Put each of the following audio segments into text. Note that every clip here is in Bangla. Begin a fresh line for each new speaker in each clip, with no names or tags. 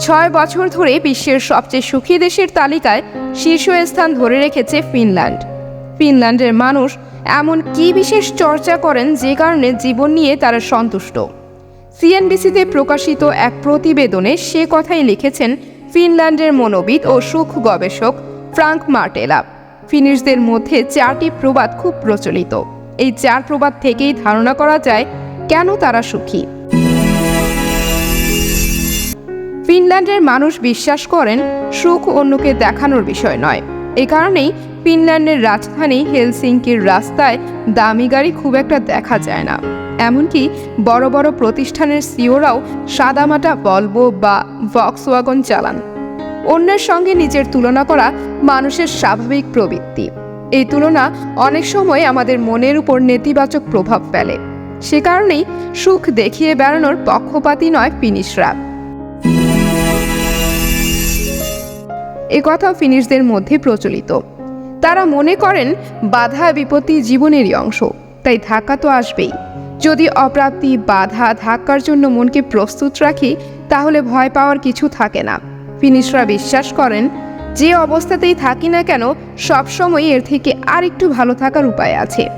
ছয় বছর ধরে বিশ্বের সবচেয়ে সুখী দেশের তালিকায় শীর্ষস্থান ধরে রেখেছে ফিনল্যান্ড। ফিনল্যান্ডের মানুষ এমন কি বিশেষ চর্চা করেন যে কারণে জীবন নিয়ে তারা সন্তুষ্ট? সিএনবিসিতে প্রকাশিত এক প্রতিবেদনে সে কথাই লিখেছেন ফিনল্যান্ডের মনোবিদ ও সুখ গবেষক ফ্রাঙ্ক মার্টেলা। ফিনিশদের মধ্যে চারটি প্রবাদ খুব প্রচলিত। এই চার প্রবাদ থেকেই ধারণা করা যায় কেন তারা সুখী? ফিনল্যান্ডের মানুষ বিশ্বাস করেন সুখ অন্যকে দেখানোর বিষয় নয়। এ কারণেই ফিনল্যান্ডের রাজধানী হেলসিঙ্কির রাস্তায় দামি গাড়ি খুব একটা দেখা যায় না। এমনকি বড় বড় প্রতিষ্ঠানের সিওরাও সাদামাটা বলব বা ভক্সওয়াগন চালান। অন্যের সঙ্গে নিজের তুলনা করা মানুষের স্বাভাবিক প্রবৃত্তি। এই তুলনা অনেক সময় আমাদের মনের উপর নেতিবাচক প্রভাব ফেলে। সে কারণেই সুখ দেখিয়ে বেড়ানোর পক্ষপাতী নয় ফিনিশরা। এ কথাও ফিনিশদের মধ্যে প্রচলিত। তারা মনে করেন, বাধা বিপত্তি জীবনেরই অংশ, তাই ধাক্কা তো আসবেই। যদি অপ্রাপ্তি, বাধা ধাক্কার জন্য মনকে প্রস্তুত রাখি, তাহলে ভয় পাওয়ার কিছু থাকে না। ফিনিশরা বিশ্বাস করেন, যে অবস্থাতেই থাকি না কেন, সবসময় এর থেকে আর একটু ভালো থাকার উপায় আছে।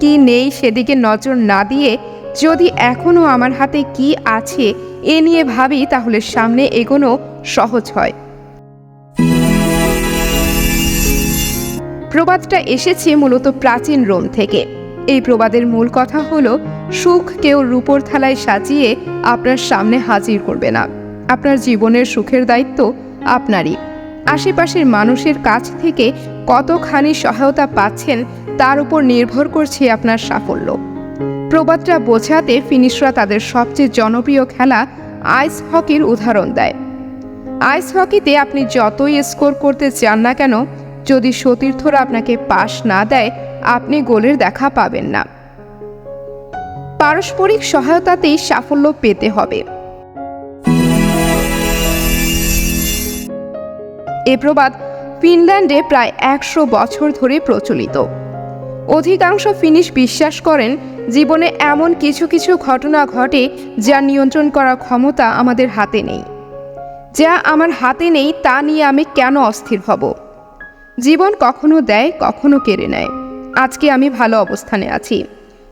কি নেই সেদিকে নজর না দিয়ে, যদি এখনও আমার হাতে কি আছে, এ নিয়ে ভাবি, তাহলে সামনে এগোনো সহজ হয়। প্রবাদটা এসেছে মূলত প্রাচীন রোম থেকে। এই প্রবাদের মূল কথা হলো, সুখ কেউ রূপোর থালায় সাজিয়ে আপনার সামনে হাজির করবে না। আপনার জীবনের সুখের দায়িত্ব আপনারই। আশেপাশের মানুষের কাছ থেকে কতখানি সহায়তা পাচ্ছেন, তার উপর নির্ভর করছে আপনার সাফল্য। প্রবাদটা বোঝাতে ফিনিশরা তাদের সবচেয়ে জনপ্রিয় খেলা আইস হকির উদাহরণ দেয়। আইস হকিতে আপনি যতই স্কোর করতে চান না কেন যদি সতীর্থরা আপনাকে পাশ না দেয়, আপনি গোলের দেখা পাবেন না। পারস্পরিক সহায়তাতেই সাফল্য পেতে হবে। এ প্রবাদ ফিনল্যান্ডে প্রায় একশো বছর ধরে প্রচলিত। অধিকাংশ ফিনিশ বিশ্বাস করেন, জীবনে এমন কিছু কিছু ঘটনা ঘটে যা নিয়ন্ত্রণ করার ক্ষমতা আমাদের হাতে নেই। যা আমার হাতে নেই তা নিয়ে আমি কেন অস্থির হব? জীবন কখনো দেয়, কখনো কেড়ে নেয়। আজকে আমি ভালো অবস্থানে আছি।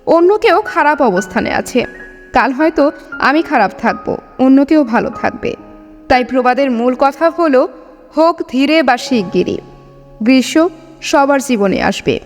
অন্য কেউ খারাপ অবস্থানে আছে। কাল হয়তো আমি খারাপ থাকব, অন্য কেউ ভালো থাকবে। তাই প্রবাদের মূল কথা হলো, হোক ধীরে বা শিগগিরি গ্রীষ্ম সবার জীবনে আসবে।